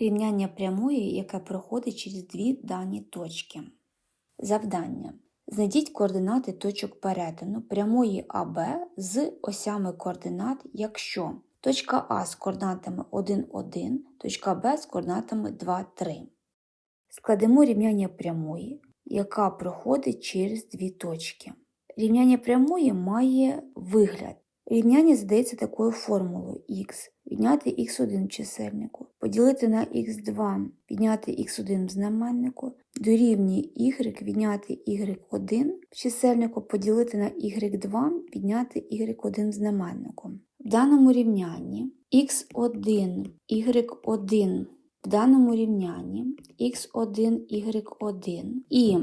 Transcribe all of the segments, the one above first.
Рівняння прямої, яке проходить через дві дані точки. Завдання. Знайдіть координати точок перетину прямої АБ з осями координат, якщо точка А з координатами 1, 1, точка Б з координатами 2, 3. Складемо рівняння прямої, яка проходить через дві точки. Рівняння прямої має вигляд. Рівняння задається такою формулою х відняти х1 в чисельнику, поділити на х2, підняти х1 в знаменнику, дорівнює y відняти y1 в чисельнику, поділити на y2, підняти y1 в знаменнику. В даному рівнянні x1, y1 в даному рівнянні x1, y1 і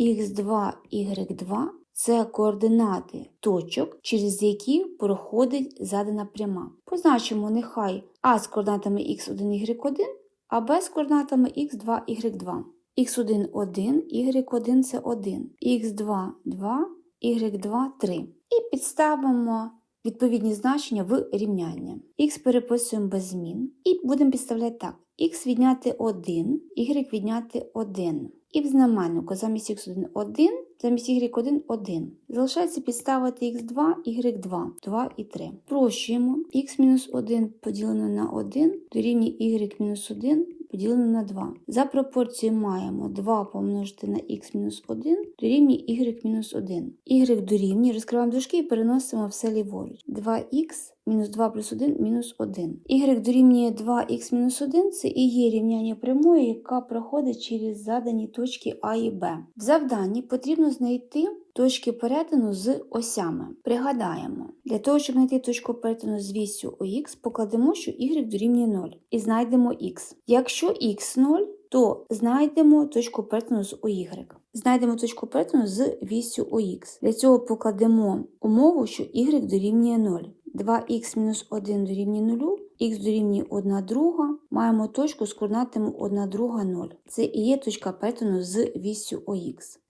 x2, y2 це координати точок, через які проходить задана пряма. Позначимо нехай А з координатами Х1Y1, а Б з координатами Х2Y2. Х1 1, y1 це 1, Х2 2, y2 3. І підставимо відповідні значення в рівняння. Х переписуємо без змін і будемо підставляти так. Х відняти 1, y відняти 1. І в знаменнику замість х1 1, замість y1 1. Залишається підставити х2, y2, 2 і 3. Прощуємо х-1 поділено на 1 дорівнює y-1 поділено на 2. За пропорцією маємо 2 помножити на х-1 дорівнює y-1. y дорівнює, розкриваємо дужки і переносимо все ліворуч. 2х мінус 2 плюс 1 мінус 1. y дорівнює 2х мінус 1 це і є рівняння прямої, яка проходить через задані точки А і Б. В завданні потрібно знайти точки перетину з осями. Пригадаємо, для того, щоб знайти точку перетину з вісю ОХ, покладемо, що y дорівнює 0 і знайдемо х. Якщо х 0, то знайдемо точку перетину з OY. Знайдемо точку перетину з вісю ОХ. Для цього покладемо умову, що y дорівнює 0. 2х мінус 1 дорівнює 0, х дорівнює 1 друга, маємо точку з координатами 1 друга 0. Це і є точка перетину з вісю ОХ.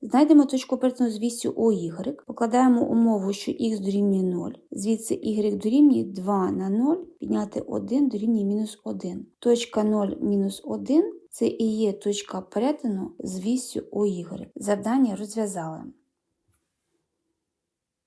Знайдемо точку перетину з вісю OY, покладаємо умову, що х дорівнює 0, звідси y дорівнює 2 на 0, підняти 1 дорівнює мінус 1. Точка 0 мінус 1 це і є точка перетину з вісю OY. Завдання розв'язали.